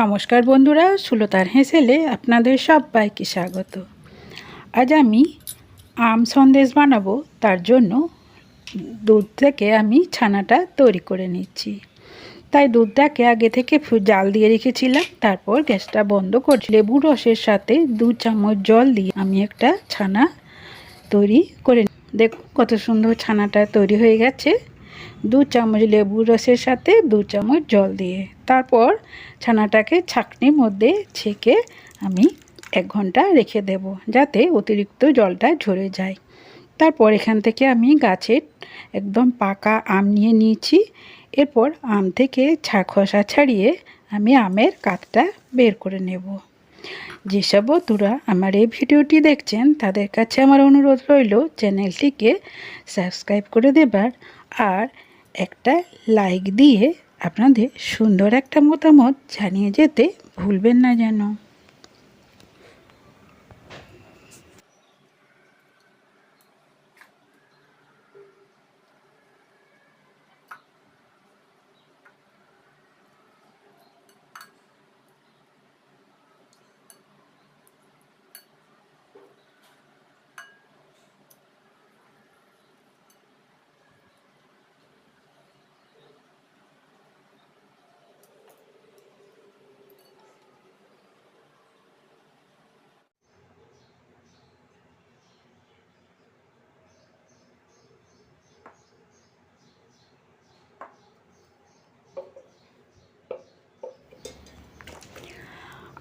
নমস্কার বন্ধুরা, সুলতার হেসেলে আপনাদের সবাইকে স্বাগত। আজ আমি আম সন্দেশ বানাবো, তার জন্য দুধ থেকে আমি ছানাটা তৈরি করে নিচ্ছি। তাই দুধটাকে আগে থেকে জাল দিয়ে রেখেছিলাম, তারপর গ্যাসটা বন্ধ করছি লেবু রসের সাথে দু চামচ জল দিয়ে আমি একটা ছানা তৈরি করে দেখুন কত সুন্দর ছানাটা তৈরি হয়ে গেছে। দু চামচ লেবু রসের সাথে দু চামচ জল দিয়ে তারপর ছানাটাকে ছাকনির মধ্যে ছেঁকে আমি এক ঘণ্টা রেখে দেব যাতে অতিরিক্ত জলটা ঝরে যায়। তারপর এখান থেকে আমি গাছের একদম পাকা আম নিয়ে নিয়েছি। এরপর আম থেকে ছা খোসা ছাড়িয়ে আমি আমের কাতটা বের করে নেব। যেসব বন্ধুরা আমার এই ভিডিওটি দেখছেন, তাদের কাছে আমার অনুরোধ রইল চ্যানেলটিকে সাবস্ক্রাইব করে দেবার আর একটা লাইক দিয়ে আপনাদের সুন্দর একটা মতামত জানিয়ে যেতে ভুলবেন না যেন।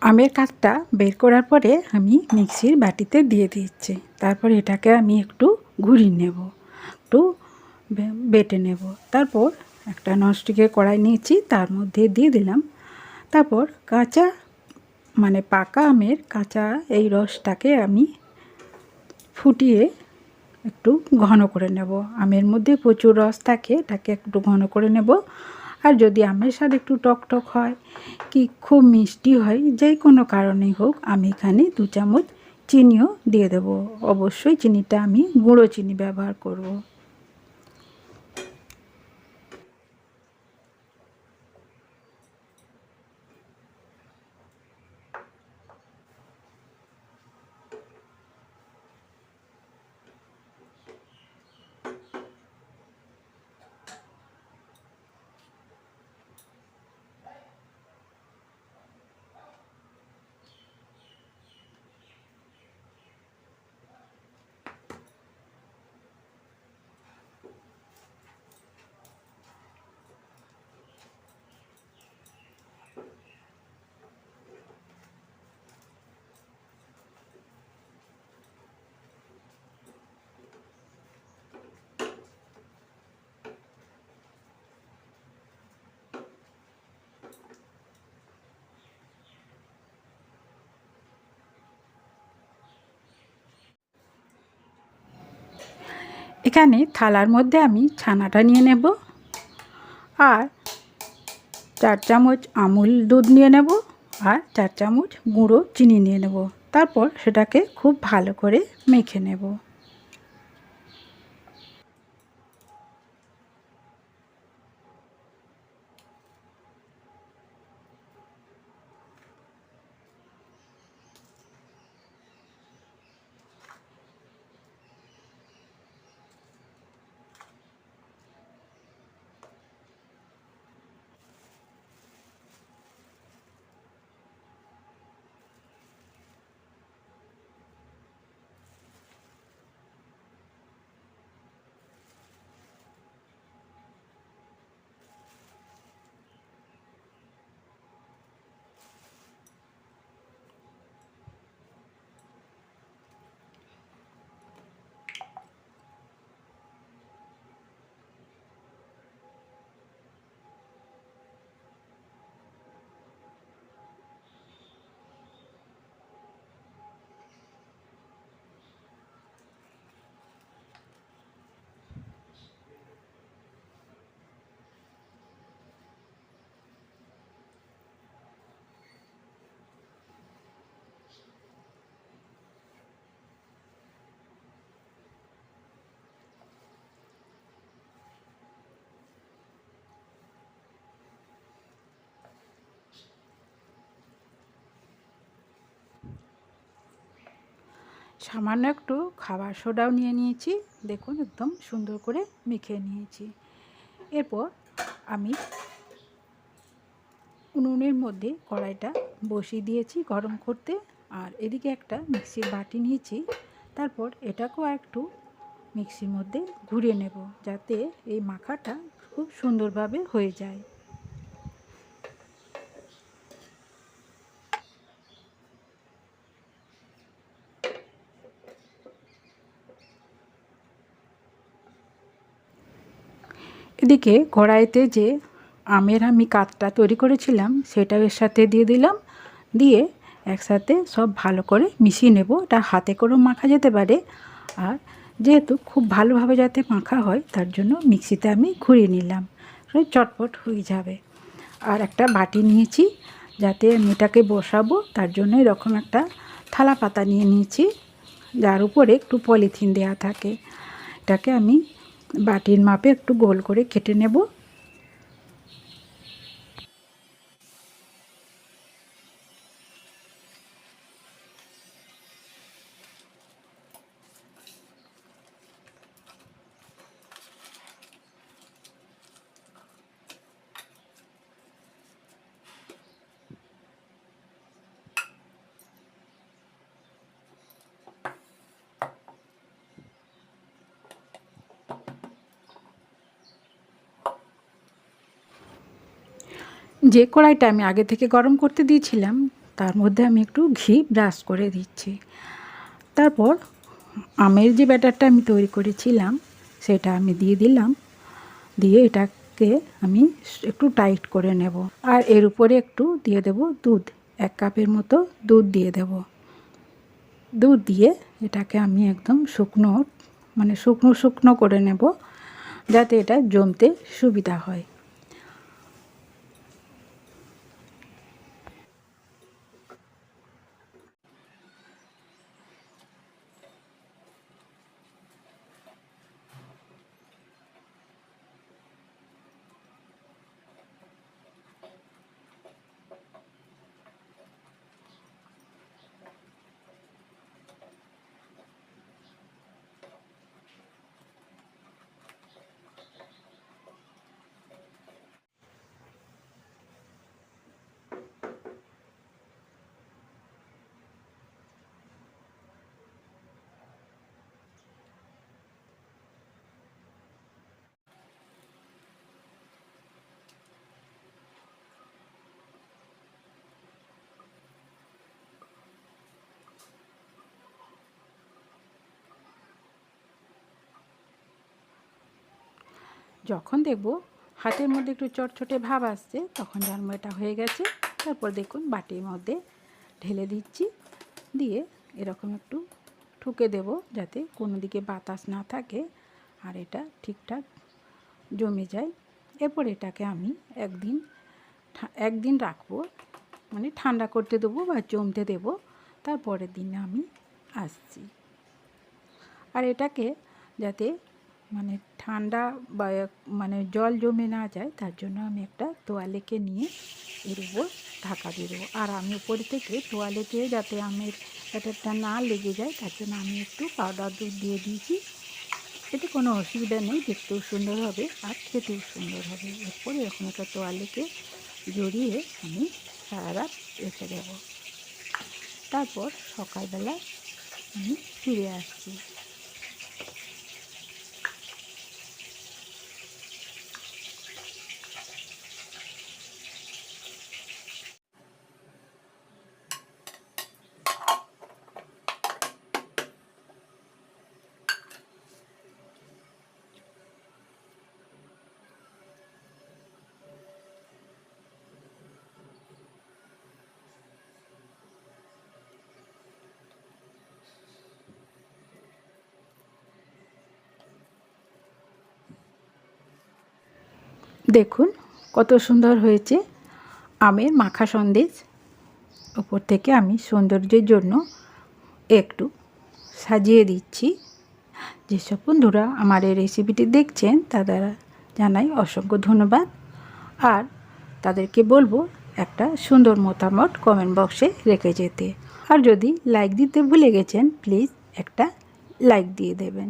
আমের কাঠটা বের করার পরে আমি মিক্সির বাটিতে দিয়ে দিচ্ছি। তারপর এটাকে আমি একটু ঘুরিয়ে নেব, একটু বেটে নেব। তারপর একটা ননস্টিকের কড়াই নিয়েছি, তার মধ্যে দিয়ে দিলাম। তারপর কাঁচা মানে পাকা আমের কাঁচা এই রসটাকে আমি ফুটিয়ে একটু ঘন করে নেব। আমের মধ্যে প্রচুর রস থাকে, এটাকে একটু ঘন করে নেব। আর যদি আমের স্বাদ একটু টকটক টক হয়, কি খুব মিষ্টি হয়, যে কোনো কারণেই হোক, আমি এখানে দু চামচ চিনিও দিয়ে দেব। অবশ্যই চিনিটা আমি গুঁড়ো চিনি ব্যবহার করব। এখানে থালার মধ্যে আমি ছানাটা নিয়ে নেব আর চার চামচ আমুল দুধ নিয়ে নেব আর চার চামচ গুঁড়ো চিনি নিয়ে নেব। তারপর সেটাকে খুব ভালো করে মেখে নেব। সামান্য একটু খাবার সোডাও নিয়ে নিয়েছি। দেখুন, একদম সুন্দর করে মেখে নিয়েছি। এরপর আমি উনুনের মধ্যে কড়াইটা বসিয়ে দিয়েছি গরম করতে। আর এদিকে একটা মিক্সির বাটি নিয়েছি। তারপর এটাকেও একটু মিক্সির মধ্যে ঘুরিয়ে নেব যাতে এই মাখাটা খুব সুন্দরভাবে হয়ে যায়। এদিকে কড়াইতে যে আমের আমি কাতটা তৈরি করেছিলাম সেটা এর সাথে দিয়ে দিলাম। দিয়ে একসাথে সব ভালো করে মিশিয়ে নেব। এটা হাতে করেও মাখা যেতে পারে। আর যেহেতু খুব ভালোভাবে যাতে মাখা হয়, তার জন্য মিক্সিতে আমি ঘুরিয়ে নিলাম। চটপট হয়ে যাবে। আর একটা বাটি নিয়েছি, যাতে আমি এটাকে বসাবো। তার জন্য এরকম একটা থালা পাতা নিয়ে নিয়েছি, যার উপরে একটু পলিথিন দেওয়া থাকে। এটাকে আমি বাটির মাপে একটু গোল করে কেটে নেব। যে কড়াইটা আমি আগে থেকে গরম করতে দিয়েছিলাম, তার মধ্যে আমি একটু ঘি ব্রাশ করে দিচ্ছি। তারপর আমের যে ব্যাটারটা আমি তৈরি করেছিলাম, সেটা আমি দিয়ে দিলাম। দিয়ে এটাকে আমি একটু টাইট করে নেব। আর এর উপরে একটু দিয়ে দেব দুধ, এক কাপের মতো দুধ দিয়ে দেব। দুধ দিয়ে এটাকে আমি একদম শুকনো মানে শুকনো শুকনো করে নেব, যাতে এটা জমতে সুবিধা হয়। যখন দেখব হাতের মধ্যে একটু চটচটে ভাব আসছে, তখন জানব এটা হয়ে গেছে। তারপর দেখুন বাটির মধ্যে ঢেলে দিচ্ছি। দিয়ে এরকম একটু ঠুকে দেব যাতে কোনো দিকে বাতাস না থাকে আর এটা ঠিকঠাক জমে যায়। এরপর এটাকে আমি একদিন একদিন রাখব মানে ঠান্ডা করতে দেবো বা জমতে দেবো। তারপরের দিনে আমি আসছি। আর এটাকে যাতে মানে ঠান্ডা বা মানে জল জমে না যায়, তার জন্য আমি একটা তোয়ালেকে নিয়ে এর উপর ঢাকা দিয়ে দেবো। আর আমি উপরে থেকে তোয়ালেতে যাতে আমের ব্যাটারটা না লেগে যায়, তার জন্য আমি একটু পাউডার দুধ দিয়ে দিয়েছি। এতে কোনো অসুবিধা নেই, দেখতেও সুন্দর হবে আর খেতেও সুন্দর হবে। এরপর এরকম একটা তোয়ালেকে জড়িয়ে আমি সারা রাত রেখে দেবো। তারপর সকালবেলা আমি ফিরে আসছি। দেখুন, কত সুন্দর হয়েছে। আমের মাখা সন্দেশ উপর থেকে আমি সৌন্দর্যের জন্য একটু সাজিয়ে দিচ্ছি। যেসব বন্ধুরা আমার এই রেসিপিটি দেখছেন তাদের জানাই অসংখ্য ধন্যবাদ। আর তাদেরকে বলব, একটা সুন্দর মতামত কমেন্ট বক্সে রেখে যেতে। আর যদি লাইক দিতে ভুলে গেছেন প্লিজ একটা লাইক দিয়ে দেবেন।